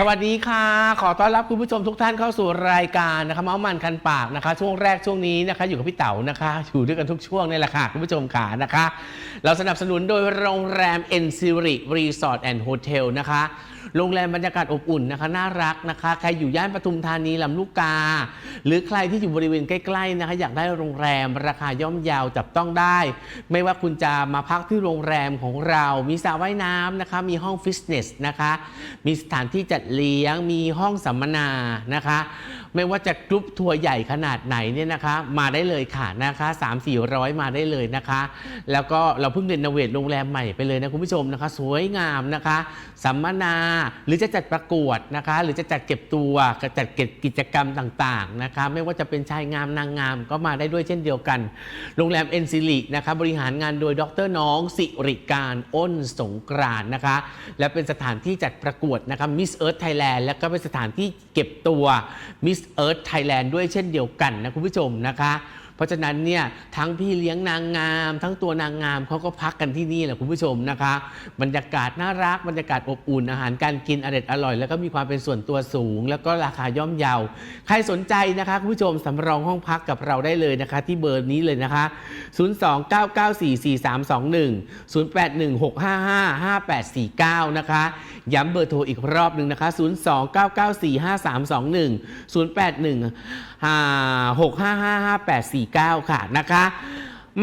สวัสดีค่ะ ขอต้อนรับคุณผู้ชมทุกท่านเข้าสู่รายการนะคะเมาส์มันคันปากนะคะ ช่วงแรกช่วงนี้นะคะ อยู่กับพี่เต๋านะคะ อยู่ด้วยกันทุกช่วงนี่แหละค่ะ คุณผู้ชมขานะคะ เราสนับสนุนโดยโรงแรมเอ็นซิริรีสอร์ทแอนด์โฮเทลนะคะ โรงแรมบรรยากาศอบอุ่นนะคะน่ารักนะคะ ใครอยู่ย่านปทุมธานีลำลูกกา หรือใครที่อยู่บริเวณใกล้ๆนะคะ อยากได้โรงแรมราคาย่อมเยาวจับต้องได้ ไม่ว่าคุณจะมาพักที่โรงแรมของเรา มีสระว่ายน้ำนะคะ มีห้องฟิตเนสนะคะ มีสถานที่จัดเลี้ยง มีห้องสัมมนานะคะ ไม่ว่าจะกรุ๊ปทัวร์ใหญ่ขนาดไหนเนี่ยนะคะ มาได้เลยค่ะนะคะ3 4 0 0 มาได้เลยนะคะ แล้วก็เราเพิ่งเรโนเวทโรงแรมใหม่ไปเลยนะคุณผู้ชมนะคะ สวยงามนะคะ สัมมนาหรือจะจัดประกวดนะคะ หรือจะจัดเก็บตัวจัดเก็บกิจกรรมต่างๆนะคะ ไม่ว่าจะเป็นชายงามนางงามก็มาได้ด้วยเช่นเดียวกัน โรงแรมเอ็นซิลินะคะบริหารงานโดยดรน้องสิริการอ้นสงกรานนะคะ และเป็นสถานที่จัดประกวดนะคะมิสเอิร์ธไทยแลนด์และก็เป็นสถานที่เก็บตัวมิสเอิร์ธไทยแลนด์ด้วยเช่นเดียวกันนะคุณผู้ชมนะคะ เพราะฉะนั้นเนี่ยทั้งพี่เลี้ยงนางงาม ทั้งตัวนางงามเขาก็พักกันที่นี่แหละคุณผู้ชมนะคะ บรรยากาศน่ารักบรรยากาศอบอุ่นอาหารการกินอร่อยอร่อย แล้วก็มีความเป็นส่วนตัวสูง แล้วก็ราคาย่อมเยาใครสนใจนะคะคุณผู้ชมสำรองห้องพักกับเราได้เลยนะคะ ที่เบอร์นี้เลยนะคะ 029944321 0816555849 นะคะ ย้ำเบอร์โทรอีกรอบหนึ่งนะคะ 029945321 081 6555849ค่ะนะคะ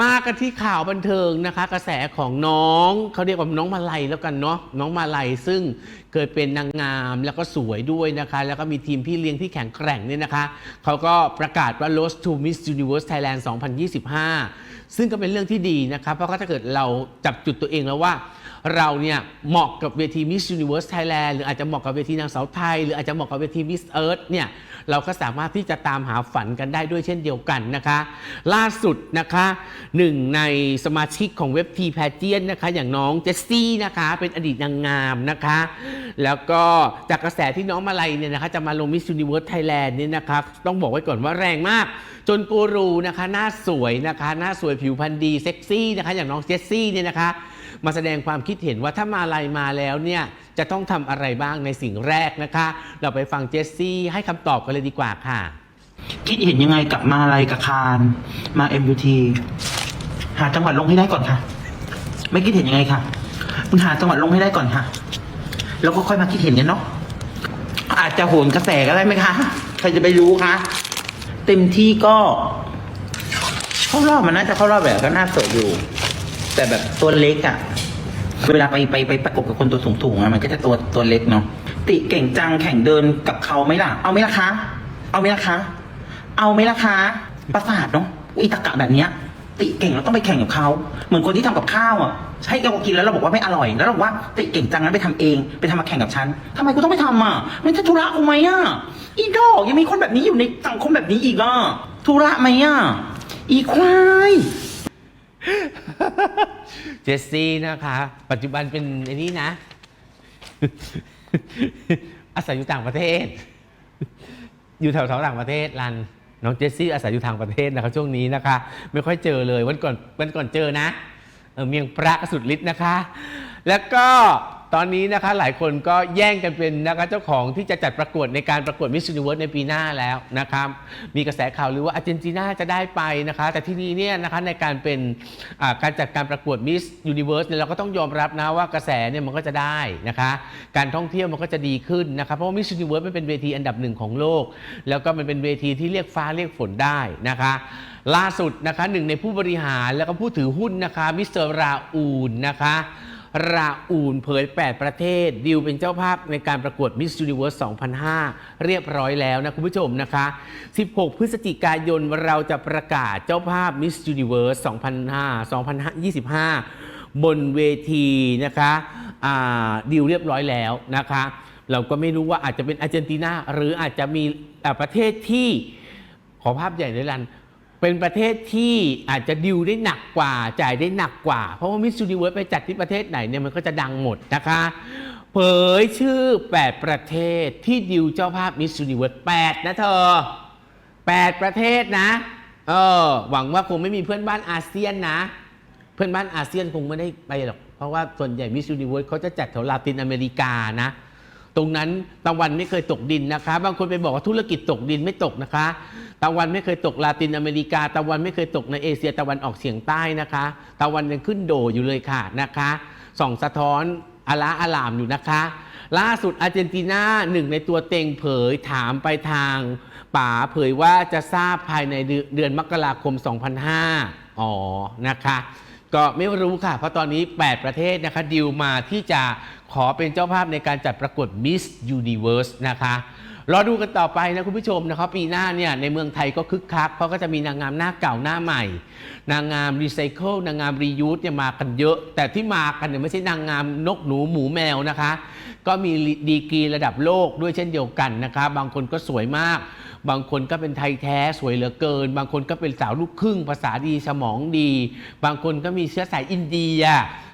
มากันที่ข่าวบันเทิงนะคะ กระแสของน้องเขาเรียกว่าน้องมาลัยแล้วกันเนาะน้องมาลัยซึ่งเคยเป็นนางงามแล้วก็สวยด้วยนะคะ แล้วก็มีทีมพี่เลี้ยงที่แข็งแกร่งเนี่ยนะคะเขาก็ประกาศว่า Road to Miss Universe Thailand 2025 ซึ่งก็เป็นเรื่องที่ดีนะคะเพราะว่าถ้าเกิดเราจับจุดตัวเองแล้วว่า เราเนี่ยเหมาะกับเวที Miss Universe Thailand หรืออาจจะเหมาะกับเวทีนางสาวไทย หรืออาจจะเหมาะกับเวที Miss Earth เนี่ยเราก็สามารถที่จะตามหาฝันกันได้ด้วยเช่นเดียวกันนะคะ ล่าสุดนะคะหนึ่งในสมาชิกของเว็บทีแพเจียนนะคะอย่างน้องเจสซี่นะคะเป็นอดีตนางงามนะคะ แล้วก็จากกระแสที่น้องมาลัยเนี่ยนะคะจะมาลง Miss Universe Thailand เนี่ยนะคะต้องบอกไว้ก่อนว่าแรงมาก จนกูรูนะคะหน้าสวยนะคะหน้าสวยผิวพรรณดีเซ็กซี่นะคะอย่างน้องเจสซี่เนี่ยนะคะ มาแสดงความคิดเห็นว่าถ้ามาลายมาแล้วเนี่ยจะต้องทำอะไรบ้างในสิ่งแรกนะคะ เราไปฟังเจสซี่ให้คำตอบกันเลยดีกว่าค่ะ คิดเห็นยังไงกับมาลายกับคารมา MUT หาจังหวัดลงให้ได้ก่อนค่ะ ไม่คิดเห็นยังไงค่ะคุณหาจังหวัดลงให้ได้ก่อนค่ะ แล้วก็ค่อยมาคิดเห็นกันเนาะอาจจะโหนกระแสก็ได้ไหมคะ ใครจะไปรู้คะ เต็มที่ก็ เข้ารอบมันน่าจะเข้ารอบแบบก็น่าสวยอยู่ แต่แบบตัวเล็กอะ่ะ เวลาไปไปไปประกบกับคนตัวสูงๆอะมันก็จะตัวตัวเล็กเนาะติเก่งจังแข่งเดินกับเขาไหมล่ะ เอาไหมล่ะคะ เอาไหมล่ะคะ เอาไหมล่ะคะประสาทเนาะอีตะกะแบบเนี้ย ติเก่งเราต้องไปแข่งกับเขาเหมือนคนที่ทำกับข้าวอะให้เรากินแล้วเราบอกว่าไม่อร่อย แล้วเราบอกว่าติเก่งจังงั้นไปทำเองไปทำมาแข่งกับฉันทำไมกูต้องไปทำอะมันจะธุระกูไหมอะอีดอกยังมีคนแบบนี้อยู่ในสังคมแบบนี้อีกอะธุระไหมอะอีควาย เจสซี่นะคะ ปัจจุบันเป็นไอ้นี่นะ อาศัยอยู่ต่างประเทศ อยู่แถวๆต่างประเทศรัน น้องเจสซี่อาศัยอยู่ทางประเทศนะคะช่วงนี้นะคะ ไม่ค่อยเจอเลยวันก่อนวันก่อนเจอนะเออเมียงพระสุดฤทธิ์นะคะ แล้วก็ ตอนนี้นะคะหลายคนก็แย่งกันเป็นนะคะเจ้าของที่จะจัดประกวดในการประกวดมิส s u นิเวิร์สในปีหน้าแล้วนะครับมีกระแสข่าวหรือว่าอาร์เจนตินาจะได้ไปนะคะ แต่ที่นี้เนี่ยนะคะในการเป็นการจัดการประกวดมิส s u นิเวิร์สเนี่ยเราก็ต้องยอมรับนะว่ากระแสเนี่ยมันก็จะได้นะคะการท่องเที่ยวมันก็จะดีขึ้นนะคะเพราะว่ามิส s u นิเวิร์สมันเป็นเวทีอันดับหนึ่งของโลก แล้วก็มันเป็นเวทีที่เรียกฟ้าเรียกฝนได้นะคะล่าสุดนะคะหนึ่งในผู้บริหารแล้วก็ผู้ถือหุ้นนะคะมิสเตอร์ราอูนนะคะ ราอูนเผย 8 ประเทศ ดิวเป็นเจ้าภาพในการประกวด Miss Universe 2005 เรียบร้อยแล้วนะคุณผู้ชมนะคะ 16 พฤศจิกายนเราจะประกาศเจ้าภาพ Miss Universe 2005 2025 บนเวทีนะคะดิวเรียบร้อยแล้วนะคะ เราก็ไม่รู้ว่าอาจจะเป็นอาร์เจนตินาหรืออาจจะมีประเทศที่ขอภาพใหญ่เลยลัน เป็นประเทศที่อาจจะดิวได้หนักกว่า จ่ายได้หนักกว่า เพราะว่ามิส s u นิเวิร์สไปจัดที่ประเทศไหนเนี่ยมันก็จะดังหมดนะคะ เผยชื่อ 8 ประเทศที่ดิวเจ้าภาพมิส s u นิเวิร์ส8นะเธอ 8 ประเทศนะเออหวังว่าคงไม่มีเพื่อนบ้านอาเซียนนะ เพื่อนบ้านอาเซียนคงไม่ได้ไปหรอก เพราะว่าส่วนใหญ่มิส s u นิเวิร์สเขาจะจัดแถวลาตินอเมริกานะ ตรงนั้นตะวันไม่เคยตกดินนะคะ บางคนไปบอกว่าธุรกิจตกดินไม่ตกนะคะ ตะวันไม่เคยตกลาตินอเมริกา ตะวันไม่เคยตกในเอเชีย ตะวันออกเฉียงใต้นะคะ ตะวันยังขึ้นโดอยู่เลยค่ะนะคะส่องสะท้อนอาลาอารามอยู่นะคะ ล่าสุดอาร์เจนตินาหนึ่งในตัวเต็งเผยถามไปทางป๋าเผยว่าจะทราบภายในเดือนมกราคม 2005 อ๋อนะคะ ก็ไม่รู้ค่ะ เพราะตอนนี้ 8 ประเทศนะคะดิวมาที่จะขอเป็นเจ้าภาพในการจัดประกวด Miss Universe นะคะ รอดูกันต่อไปนะคุณผู้ชมนะครับปีหน้าเนี่ยในเมืองไทยก็คึกคัก เพราะก็จะมีนางงามหน้าเก่าหน้าใหม่ นางงามรีไซเคิลนางงามรียูสเนี่ยมากันเยอะ แต่ที่มากันเนี่ยไม่ใช่นางงามนกหนูหมูแมวนะคะ ก็มีดีกรีระดับโลกด้วยเช่นเดียวกันนะคะบางคนก็สวยมาก บางคนก็เป็นไทยแท้สวยเหลือเกิน บางคนก็เป็นสาวลูกครึ่ง ภาษาดีสมองดี บางคนก็มีเชื้อสายอินเดีย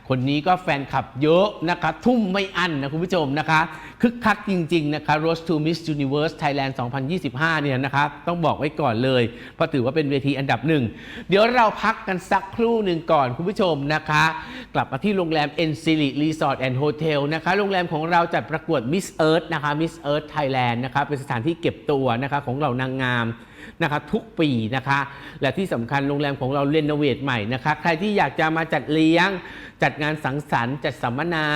คนนี้ก็แฟนคลับเยอะนะคะ ทุ่มไม่อั้นนะคุณผู้ชมนะคะ คึกคักจริง ๆ นะคะ Road to Miss Universe Thailand 2025 เนี่ยนะคะ ต้องบอกไว้ก่อนเลย เพราะถือว่าเป็นเวทีอันดับหนึ่ง เดี๋ยวเราพักกันสักครู่หนึ่งก่อนคุณผู้ชมนะคะ กลับมาที่โรงแรม e n s i l i Resort and Hotel นะคะ โรงแรมของเราจัดประกวด Miss Earth นะคะ Miss Earth Thailand นะคะ เป็นสถานที่เก็บตัวนะคะของเรานางงาม นะคะทุกปีนะคะ และที่สำคัญโรงแรมของเราเรโนเวทใหม่นะคะ ใครที่อยากจะมาจัดเลี้ยง จัดงานสังสรรค์ จัดสัมมนา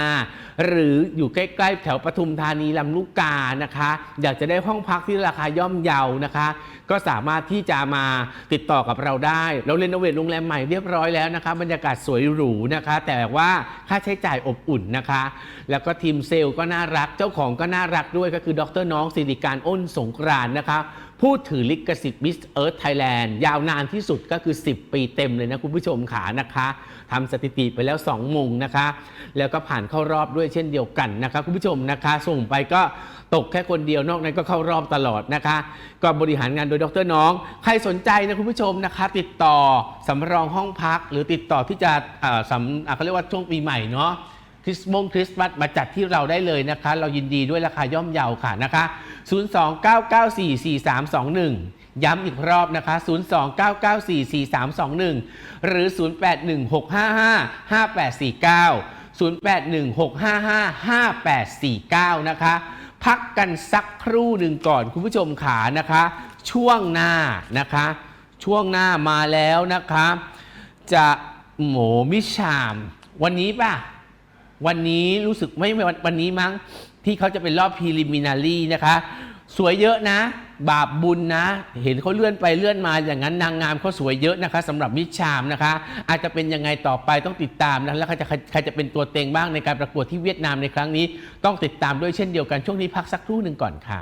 หรืออยู่ใกล้ๆ แถวปทุมธานีลำลูกกานะคะ อยากจะได้ห้องพักที่ราคาย่อมเยานะคะ ก็สามารถที่จะมาติดต่อกับเราได้ เราเรโนเวทโรงแรมใหม่เรียบร้อยแล้วนะคะ บรรยากาศสวยหรูนะคะ แต่ว่าค่าใช้จ่ายอบอุ่นนะคะ แล้วก็ทีมเซลล์ก็น่ารักเจ้าของก็น่ารักด้วยก็คือดรน้องสิริการอ้นสงกรานนะคะผู้ถือลิขสิทธิ์ Miss Earth Thailand ยาวนานที่สุดก็คือ 10 ปีเต็มเลยนะคุณผู้ชมขานะคะทำสถิติไปแล้ว 2 มงนะคะ แล้วก็ผ่านเข้ารอบด้วยเช่นเดียวกันนะคะคุณผู้ชมนะคะ ส่งไปก็ตกแค่คนเดียวนอกนั้นก็เข้ารอบตลอดนะคะ ก็บริหารงานโดยดรน้อง ใครสนใจนะคุณผู้ชมนะคะ ติดต่อสำรองห้องพัก หรือติดต่อที่จะอ่อสำเขาเรียกว่าช่วงปีใหม่เนาะ คริสต์มงคริสต์มาสมาจัดที่เราได้เลยนะคะ เรายินดีด้วยราคาย่อมเยาค่ะนะคะ 029944321 ย้ำอีกรอบนะคะ 029944321 หรือ 0816555849 0816555849 นะคะ พักกันสักครู่หนึ่งก่อนคุณผู้ชมขานะคะ ช่วงหน้านะคะ ช่วงหน้ามาแล้วนะคะ จะโหมมิชาม วันนี้ป่ะ วันนี้รู้สึกไม่วันวันนี้มั้งที่เขาจะเป็นรอบพีลิมินารีนะคะ สวยเยอะนะ บาปบุญนะ เห็นเขาเลื่อนไปเลื่อนมาอย่างนั้นนางงามเขาสวยเยอะนะคะสำหรับมิชามนะคะ อาจจะเป็นยังไงต่อไปต้องติดตามนะแล้วใครจะใครจะเป็นตัวเต็งบ้างในการประกวดที่เวียดนามในครั้งนี้ ต้องติดตามด้วยเช่นเดียวกันช่วงนี้พักสักครู่หนึ่งก่อนค่ะ